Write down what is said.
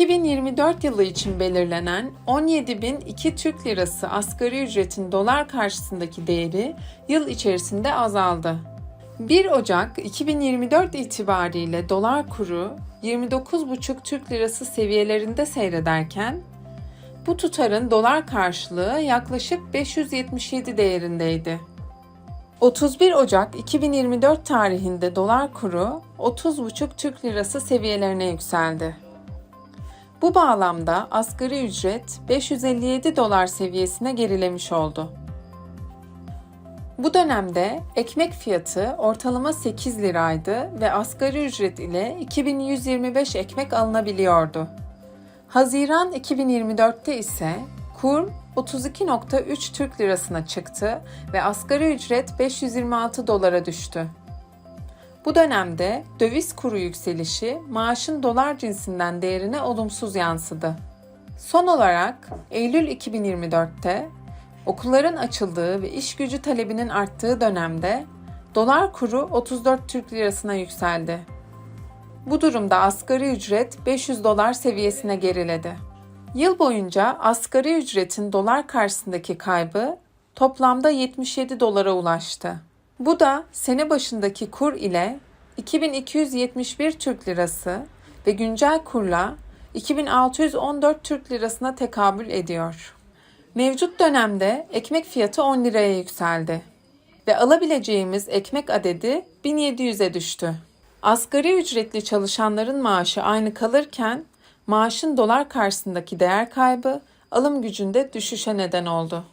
2024 yılı için belirlenen 17.002 Türk Lirası asgari ücretin dolar karşısındaki değeri yıl içerisinde azaldı. 1 Ocak 2024 itibariyle dolar kuru 29,5 Türk Lirası seviyelerinde seyrederken bu tutarın dolar karşılığı yaklaşık 577 değerindeydi. 31 Ocak 2024 tarihinde dolar kuru 30,5 Türk Lirası seviyelerine yükseldi. Bu bağlamda asgari ücret 557 dolar seviyesine gerilemiş oldu. Bu dönemde ekmek fiyatı ortalama 8 liraydı ve asgari ücret ile 2125 ekmek alınabiliyordu. Haziran 2024'te ise kur 32.3 Türk Lirasına çıktı ve asgari ücret 526 dolara düştü. Bu dönemde döviz kuru yükselişi maaşın dolar cinsinden değerine olumsuz yansıdı. Son olarak Eylül 2024'te okulların açıldığı ve iş gücü talebinin arttığı dönemde dolar kuru 34 Türk Lirasına yükseldi. Bu durumda asgari ücret 500 dolar seviyesine geriledi. Yıl boyunca asgari ücretin dolar karşısındaki kaybı toplamda 77 dolara ulaştı. Bu da sene başındaki kur ile 2271 Türk Lirası ve güncel kurla 2614 Türk Lirasına tekabül ediyor. Mevcut dönemde ekmek fiyatı 10 liraya yükseldi ve alabileceğimiz ekmek adedi 1700'e düştü. Asgari ücretli çalışanların maaşı aynı kalırken maaşın dolar karşısındaki değer kaybı alım gücünde düşüşe neden oldu.